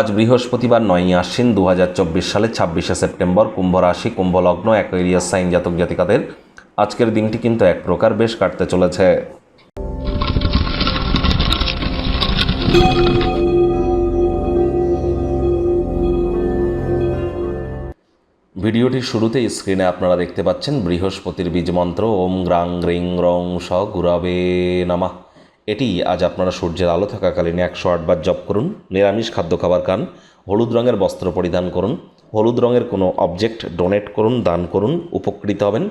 আজ বৃহস্পতিবার নয়ই আশ্বিন দু সালের ছাব্বিশে সেপ্টেম্বর কুম্ভ রাশি কুম্ভ লগ্ন অ্যাকোয়ারিয়াস সাইন জাতক জাতিকাদের আজকের দিনটি কিন্তু এক প্রকার বেশ কাটতে চলেছে। ভিডিওটির শুরুতেই স্ক্রিনে আপনারা দেখতে পাচ্ছেন বৃহস্পতির বীজ মন্ত্র, ওম গ্রাং গ্রিং রং স গুরাবে নামা। এটি আজ আপনারা সূর্যের আলো থাকাকালীন একশো আটবার জপ করুন, নিরামিষ খাদ্য খাবার খান, হলুদ রঙের বস্ত্র পরিধান করুন, হলুদ রঙের কোনো অবজেক্ট ডোনেট করুন, দান করুন, উপকৃত হবেন।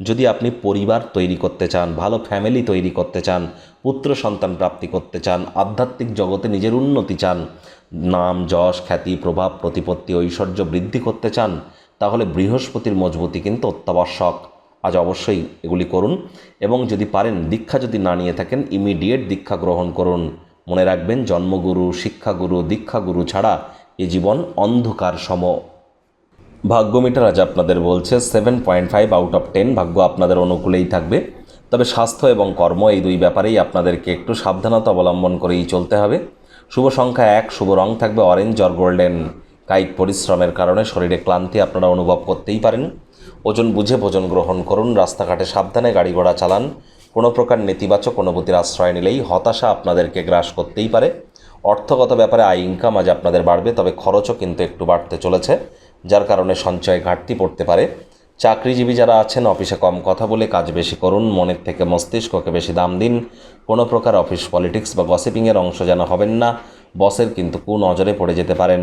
যদি আপনি পরিবার তৈরি করতে চান, ভালো ফ্যামিলি তৈরি করতে চান, পুত্র সন্তান প্রাপ্তি করতে চান, আধ্যাত্মিক জগতে নিজের উন্নতি চান, নাম, যশ, খ্যাতি, প্রভাব, প্রতিপত্তি, ঐশ্বর্য বৃদ্ধি করতে চান, তাহলে বৃহস্পতির মজবুতি কিন্তু অত্যাবশ্যক। আজ অবশ্যই এগুলি করুন এবং যদি পারেন দীক্ষা যদি না নিয়ে থাকেন ইমিডিয়েট দীক্ষা গ্রহণ করুন। মনে রাখবেন, জন্মগুরু, শিক্ষাগুরু, দীক্ষাগুরু ছাড়া এ জীবন অন্ধকার সম। ভাগ্য মিটার আজ আপনাদের বলছে seven point five out of ten ভাগ্য আপনাদের অনুকূলেই থাকবে। তবে স্বাস্থ্য এবং কর্ম এই দুই ব্যাপারেই আপনাদেরকে একটু সাবধানতা অবলম্বন করেই চলতে হবে। শুভ সংখ্যা এক, শুভ রং থাকবে অরেঞ্জ অর গোল্ডেন কায়িক পরিশ্রমের কারণে শরীরে ক্লান্তি আপনারা অনুভব করতেই পারেন। ওজন বুঝে ভোজন গ্রহণ করুন, রাস্তাঘাটে সাবধানে গাড়ি ঘোড়া চালান। কোনো প্রকার নেতিবাচক অনুভূতির আশ্রয় নিলেই হতাশা আপনাদেরকে গ্রাস করতেই পারে। অর্থগত ব্যাপারে আয় ইনকাম আজ আপনাদের বাড়বে, তবে খরচও কিন্তু একটু বাড়তে চলেছে, যার কারণে সঞ্চয় ঘাটতি পড়তে পারে। চাকরিজীবী যারা আছেন, অফিসে কম কথা বলে কাজ বেশি করুন, মনের থেকে মস্তিষ্ককে বেশি দাম দিন। কোনো প্রকার অফিস পলিটিক্স বা গসিপিংয়ের অংশ যেন হবেন না, বসের কিন্তু কু নজরে পড়ে যেতে পারেন।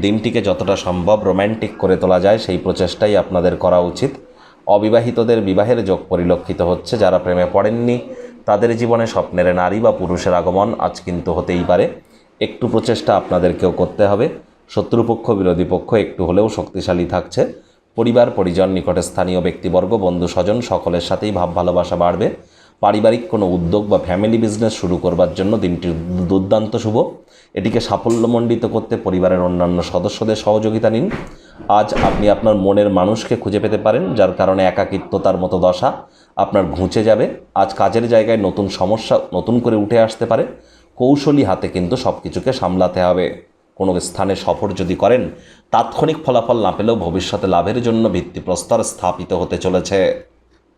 দিনটিকে যতটা সম্ভব রোম্যান্টিক করে তোলা যায়, সেই প্রচেষ্টাই আপনাদের করা উচিত। অবিবাহিতদের বিবাহের যোগ পরিলক্ষিত হচ্ছে, যারা প্রেমে পড়েননি, তাদের জীবনে স্বপ্নের নারী বা পুরুষের আগমন আজ কিন্তু হতেই পারে। একটু প্রচেষ্টা আপনাদেরকেও করতে হবে। শত্রুপক্ষ, বিরোধী পক্ষ একটু হলেও শক্তিশালী থাকছে। পরিবার, পরিজন নিকটে স্থানীয় ব্যক্তিবর্গ বন্ধু স্বজন সকলের সাথেই ভাব ভালোবাসা বাড়বে। পারিবারিক কোনো উদ্যোগ বা ফ্যামিলি বিজনেস শুরু করবার জন্য দিনটি দুর্দান্ত শুভ। এটিকে সাফল্যমণ্ডিত করতে পরিবারের অন্যান্য সদস্যদের সহযোগিতা নিন। আজ আপনি আপনার মনের মানুষকে খুঁজে পেতে পারেন, যার কারণে একাকিত্বতার মতো দশা আপনার ঘুঁচে যাবে। আজ কাজের জায়গায় নতুন সমস্যা নতুন করে উঠে আসতে পারে। কৌশলী হাতে কিন্তু সব কিছুকে সামলাতে হবে। কোনো স্থানে সফর যদি করেন, তাৎক্ষণিক ফলাফল না পেলেও ভবিষ্যতে লাভের জন্য ভিত্তিপ্রস্তর স্থাপিত হতে চলেছে।